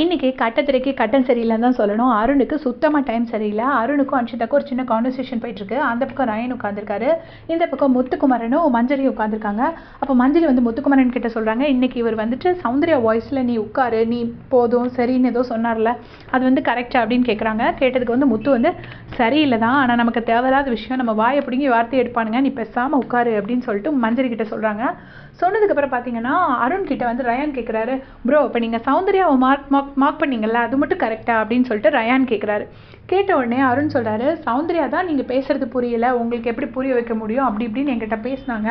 இன்னைக்கு கட்டத்திரைக்கு கட்டம் சரியில்லைன்னு தான் சொல்லணும். அருணுக்கு சுத்தமாக டைம் சரியில்லை. அருணுக்கும் அன்ஷிதாக்கும் ஒரு சின்ன கான்வர்சேஷன் போயிட்டுருக்கு. அந்த பக்கம் ரயன் உட்காந்துருக்காரு இந்த பக்கம் முத்துக்குமரனும் மஞ்சரி உட்காந்துருக்காங்க அப்போ மஞ்சரி வந்து முத்துக்குமரன் கிட்ட சொல்கிறாங்க இன்றைக்கி இவர் வந்துட்டு சௌந்தர்யா வாய்ஸில் நீ உட்காரு. நீ போதும் சரின்னு ஏதோ சொன்னார்ல. அது வந்து கரெக்டா அப்படின்னு கேட்குறாங்க கேட்டதுக்கு வந்து முத்து வந்து சரியில்லை தான் ஆனால் நமக்கு தேவையில்லாத விஷயம் நம்ம வாயை பிடுங்கி வார்த்தை எடுப்பானுங்க. நீ பேசாமல் உட்காரு அப்படின்னு சொல்லிட்டு மஞ்சரி கிட்ட சொல்கிறாங்க சொன்னதுக்கப்புறம் பார்த்தீங்கன்னா அருண் கிட்ட வந்து ரயான் கேட்குறாரு ப்ரோ இப்போ நீங்கள் சௌந்தர்யாவை மார்க் மார்க் மார்க் பண்ணீங்கல்ல அது மட்டும் கரெக்டா அப்படின்னு சொல்லிட்டு ரயான் கேட்குறாரு கேட்ட உடனே அருண் சொல்கிறாரு சௌந்தர்யா தான் நீங்கள் பேசுறது புரியல. உங்களுக்கு எப்படி புரிய வைக்க முடியும்? அப்படி இப்படின்னு என்கிட்ட பேசினாங்க.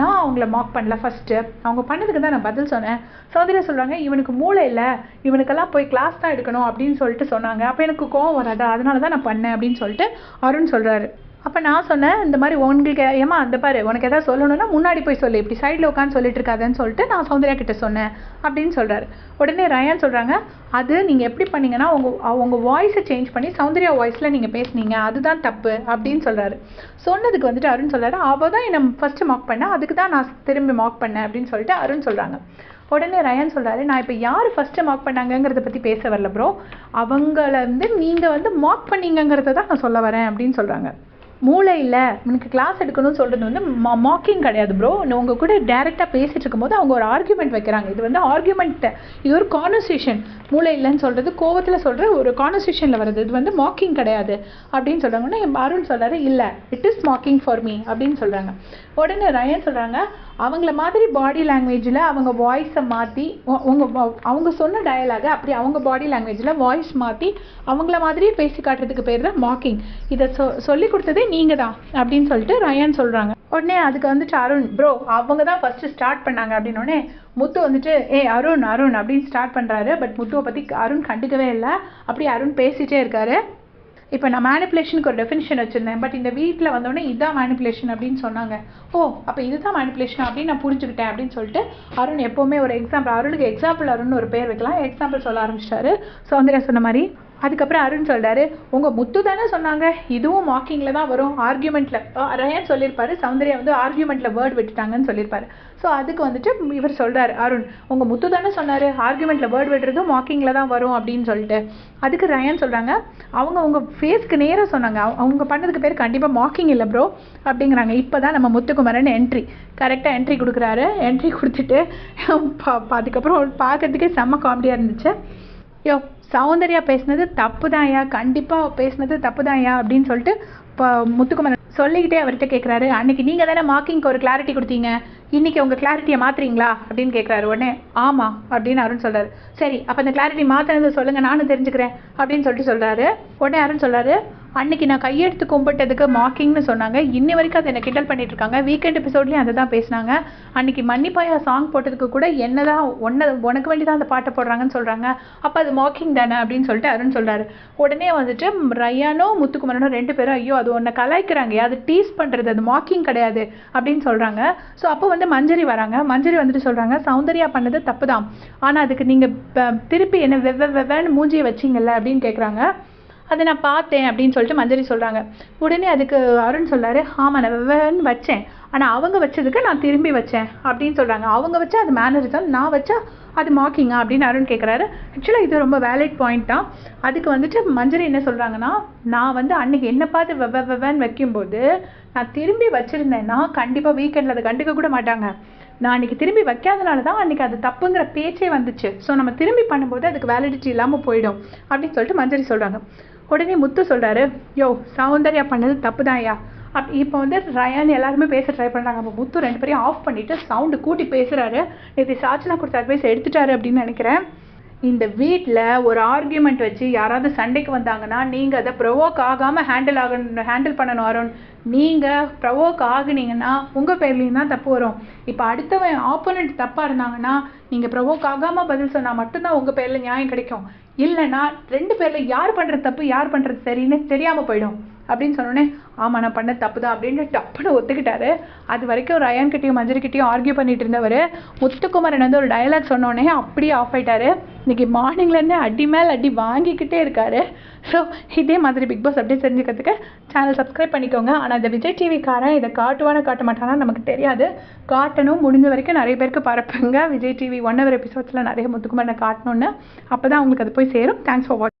நான் அவங்கள மார்க் பண்ணல ஃபஸ்ட்டு அவங்க பண்ணதுக்கு தான் நான் பதில் சொன்னேன். சௌந்தர்யா சொல்கிறாங்க இவனுக்கு மூளை இல்லை. இவனுக்கெல்லாம் போய் கிளாஸ் தான் எடுக்கணும் அப்படின்னு சொல்லிட்டு சொன்னாங்க. அப்போ எனக்கு கோவம் வராதா. அதனால தான் நான் பண்ணேன் அப்படின்னு சொல்லிட்டு அருண் சொல்கிறாரு அப்போ நான் சொன்னேன் இந்த மாதிரி உங்களுக்கு ஏமா அந்த பாரு உனக்கு எதாவது சொல்லணும்னா முன்னாடி போய் சொல்லு இப்படி சைடில் உட்காந்து சொல்லிட்டு இருக்காதுன்னு சொல்லிட்டு நான் சௌந்தர்யா கிட்ட சொன்னேன் அப்படின்னு சொல்கிறாரு உடனே ரயான் சொல்கிறாங்க அது நீங்கள் எப்படி பண்ணீங்கன்னா உங்கள் அவங்க வாய்ஸை சேஞ்ச் பண்ணி சௌந்தர்யா வாய்ஸில் நீங்கள் பேசுனீங்க அதுதான் தப்பு அப்படின்னு சொல்கிறாரு சொன்னதுக்கு வந்துட்டு அருண் சொல்கிறாரு அவள் தான் என்னை ஃபஸ்ட்டு மார்க் பண்ணேன் அதுக்கு தான் நான் திரும்பி மார்க் பண்ணேன் அப்படின்னு சொல்லிட்டு அருண் சொல்கிறாங்க உடனே ரயான் சொல்கிறாரு நான் இப்போ யார் ஃபஸ்ட்டு மார்க் பண்ணாங்கங்கிறத பற்றி பேச வரல ப்ரோ அவங்கள வந்து நீங்கள் வந்து மார்க் பண்ணீங்கங்கிறத தான் நான் சொல்ல வரேன் அப்படின்னு சொல்கிறாங்க மூளை இல்லை உனக்கு கிளாஸ் எடுக்கணும்னு சொல்கிறது வந்து மா மாக்கிங் கிடையாது ப்ரோ உங்கள் கூட டேரெக்டாக பேசிகிட்டு இருக்கும்போது அவங்க ஒரு ஆர்கியூமெண்ட் வைக்கிறாங்க. இது வந்து ஆர்குமெண்ட்டு இது ஒரு கான்வர்சேஷன் மூளை இல்லைன்னு சொல்கிறது கோவத்தில் சொல்கிற ஒரு கான்வர்சேஷனில் வருது. இது வந்து மாக்கிங் கிடையாது. அப்படின்னு சொல்கிறாங்கன்னா என் அருண் சொல்கிறாரு இல்லை it is mocking for me அப்படின்னு சொல்கிறாங்க உடனே ரயன் சொல்கிறாங்க அவங்கள மாதிரி பாடி லாங்குவேஜில் அவங்க வாய்ஸை மாற்றி அவங்க அவங்க சொன்ன டயலாகை அப்படி அவங்க பாடி லாங்குவேஜில் வாய்ஸ் மாற்றி அவங்கள மாதிரியே பேசி காட்டுறதுக்கு பேர் தான் மாக்கிங் இதை சொ சொல்லி கொடுத்ததே நீங்கள் தான் அப்படின்னு சொல்லிட்டு ரயான் சொல்கிறாங்க உடனே அதுக்கு வந்துட்டு அருண் ப்ரோ அவங்க தான் ஃபஸ்ட்டு ஸ்டார்ட் பண்ணாங்க அப்படின்னோடனே முத்து வந்துட்டு ஏ அருண் அருண் அப்படின்னு ஸ்டார்ட் பண்ணுறாரு பட் முத்துவை பற்றி அருண் கண்டுக்கவே இல்லை. அப்படி அருண் பேசிகிட்டே இருக்காரு. இப்போ நான் மேனிப்புலேஷனுக்கு ஒரு டெஃபினிஷன் வச்சுருந்தேன். பட் இந்த வீட்டில் வந்தோடனே இதுதான் மேனிப்புலேஷன் அப்படின்னு சொன்னாங்க. ஓ அப்போ இதுதான் மேனிப்புலேஷன் அப்படின்னு நான் புரிஞ்சுக்கிட்டேன் அப்படின்னு சொல்லிட்டு அருண் எப்போவுமே ஒரு எக்ஸாம்பிள் அருணுக்கு எக்ஸாம்பிள் அருண் ஒரு பேர் வைக்கலாம். எக்ஸாம்பிள் சொல்ல ஆரம்பிச்சிட்டாரு. சௌந்தர்யா சொன்ன மாதிரி அதுக்கப்புறம் அருண் சொல்கிறாரு உங்கள் முத்து தானே சொன்னாங்க இதுவும் மார்க்கிங்கில் தான் வரும். ஆர்கியூமெண்ட்டில் ரயன் சொல்லியிருப்பாரு சௌந்தர்யா வந்து ஆர்கியூமெண்ட்டில் வேர்ட் விட்டுட்டாங்கன்னு சொல்லியிருப்பாரு. ஸோ அதுக்கு வந்துட்டு இவர் சொல்கிறார் அருண் உங்கள் முத்து தானே சொன்னார் ஆர்கியூமெண்ட்டில் வேர்ட் விடுறதும் மார்க்கிங்கில் தான் வரும் அப்படின்னு சொல்லிட்டு. அதுக்கு ரயன் சொல்கிறாங்க அவங்க அவங்க ஃபேஸ்க்கு நேராக சொன்னாங்க. அவங்க பண்ணதுக்கு பேர் கண்டிப்பாக மார்க்கிங் இல்லை ப்ரோ அப்படிங்கிறாங்க. இப்போ தான் நம்ம முத்துக்குமரன் என்ட்ரி கரெக்டாக என்ட்ரி கொடுக்குறாரு. என்ட்ரி கொடுத்துட்டு அதுக்கப்புறம் பார்க்கறதுக்கே செம்ம காமெடியாக இருந்துச்சு. யோ சௌந்தர்யா பேசுனது தப்பு தான்யா கண்டிப்பாக பேசுனது தப்பு தான்யா அப்படின்னு சொல்லிட்டு இப்போ முத்துக்குமரன் சொல்லிக்கிட்டே அவர்கிட்ட கேட்குறாரு அன்னைக்கு நீங்கள் தானே மார்க்கிங்க்கு ஒரு கிளாரிட்டி கொடுத்தீங்க. இன்றைக்கி உங்கள் கிளாரிட்டியை மாற்றுறீங்களா அப்படின்னு கேட்குறாரு உடனே ஆமாம் அப்படின்னு அருண் சொல்கிறார் சரி அப்போ அந்த கிளாரிட்டி மாற்றினது சொல்லுங்கள் நானும் தெரிஞ்சுக்கிறேன் அப்படின்னு சொல்லிட்டு சொல்கிறாரு உடனே அருண் சொல்கிறாரு அன்னைக்கு நான் கையெடுத்து கும்பிட்டதுக்கு மாக்கிங்னு சொன்னாங்க. இன்னி வரைக்கும் அதை என்ன கிண்டல் பண்ணிட்டு இருக்காங்க. வீக்கெண்ட் எபிசோட்லேயும் அதை தான் பேசினாங்க. அன்னைக்கு மன்னிப்பாயா சாங் போட்டதுக்கு கூட என்ன தான் ஒன்ன உனக்கு வேண்டி தான் அந்த பாட்டை போடுறாங்கன்னு சொல்கிறாங்க அப்போ அது மாக்கிங் தானே அப்படின்னு சொல்லிட்டு அருண் சொல்கிறாரு உடனே வந்துட்டு ரையானோ முத்துக்குமரனோ ரெண்டு பேரும் ஐயோ அது ஒன்றை கலாய்க்கிறாங்க. அது டீஸ் பண்ணுறது அது மாக்கிங் கிடையாது அப்படின்னு சொல்கிறாங்க ஸோ அப்போ வந்து மஞ்சரி வராங்க. மஞ்சரி வந்துட்டு சொல்கிறாங்க சௌந்தர்யா பண்ணது தப்பு தான் ஆனால் அதுக்கு நீங்கள் திருப்பி என்ன வெவ்வ வெவ்வேன்னு மூஞ்சியை வச்சிங்கல்ல? அப்படின்னு கேட்குறாங்க அதை நான் பார்த்தேன் அப்படின்னு சொல்லிட்டு மஞ்சரி சொல்கிறாங்க உடனே அதுக்கு அருண் சொல்கிறாரு ஆமாம் நான் வெவ்வேன்னு வச்சேன். ஆனால் அவங்க வச்சதுக்கு நான் திரும்பி வச்சேன் அப்படின்னு சொல்கிறாங்க அவங்க வச்சா அது மேனரிசம் நான் வச்சா அது மார்க்கிங்கா அப்படின்னு அருண் கேட்குறாரு ஆக்சுவலாக இது ரொம்ப வேலிட் பாயிண்ட் தான். அதுக்கு வந்துட்டு மஞ்சரி என்ன சொல்கிறாங்கன்னா நான் வந்து அன்றைக்கி என்ன பார்த்து வெவ வெவன்னு வைக்கும்போது நான் திரும்பி வச்சுருந்தேன்னா கண்டிப்பாக வீக்கெண்டில் அதை கண்டுக்க கூட மாட்டாங்க. நான் அன்றைக்கி திரும்பி வைக்காதனால தான் அன்றைக்கி அது தப்புங்கிற பேச்சே வந்துச்சு. ஸோ நம்ம திரும்பி பண்ணும்போது அதுக்கு வேலிடிட்டி இல்லாமல் போயிடும் அப்படின்னு சொல்லிட்டு மஞ்சரி சொல்கிறாங்க உடனே முத்து சொல்கிறாரு யோ சௌந்தர்யா பண்ணது தப்பு தான் ஐயா அப் இப்போ வந்து ரயான் எல்லாருமே பேச ட்ரை பண்ணுறாங்க அப்போ முத்து ரெண்டு பேரையும் ஆஃப் பண்ணிவிட்டு சவுண்டு கூட்டி பேசுகிறாரு நேற்று சாட்சினா கொடுத்த அட்வைஸ் எடுத்துட்டாரு அப்படின்னு நினைக்கிறேன். இந்த வீட்டில் ஒரு ஆர்கியூமெண்ட் வச்சு யாராவது சண்டைக்கு வந்தாங்கன்னா நீங்கள் அதை ப்ரொவோக் ஆகாமல் ஹேண்டில் ஆகணும் ஹேண்டில் பண்ணணும் அருண். நீங்கள் ப்ரொவோக் ஆகுனீங்கன்னா உங்கள் பேர்லேயும் தான் தப்பு வரும். இப்போ அடுத்தவன் ஆப்போனண்ட் தப்பாக இருந்தாங்கன்னா நீங்கள் ப்ரொவோக் ஆகாமல் பதில் சொன்னால் மட்டும்தான் உங்கள் பேரில் நியாயம் கிடைக்கும். இல்லைன்னா ரெண்டு பேரில் யார் பண்ணுற தப்பு யார் பண்ணுறது சரின்னு தெரியாமல் போயிடும். அப்படின்னு சொன்னோடனே ஆமாம் நான் பண்ண தப்பு தான் அப்படின்னு டப்புன்னு ஒத்துக்கிட்டாரு. அது வரைக்கும் ரயான்கிட்டையும் மஞ்சரிக்கிட்டையும் ஆர்கியூ பண்ணிட்டு இருந்தவர். முத்துக்குமரன் வந்து ஒரு டயலாக் சொன்னோடனே அப்படியே ஆஃப் ஆயிட்டாரு. இன்னைக்கு மார்னிங்லேருந்து அடி மேல் அடி வாங்கிக்கிட்டே இருக்காரு. ஸோ இதே மாதிரி பிக் பாஸ் அப்படியே தெரிஞ்சுக்கிறதுக்கு சேனல் சப்ஸ்கிரைப் பண்ணிக்கோங்க. ஆனால் இந்த விஜய் டிவிக்காரன் இதை காட்டுவானா காட்ட மாட்டானா நமக்கு தெரியாது. காட்டணும் முடிஞ்ச வரைக்கும் நிறைய பேருக்கு பரப்புங்க. விஜய் டிவி ஒன் ஹவர் எபிசோட்ஸில் நிறைய முத்துக்குமரனை காட்டணும்னு. அப்போ தான் உங்களுக்கு அது போய் சேரும். Thanks for watch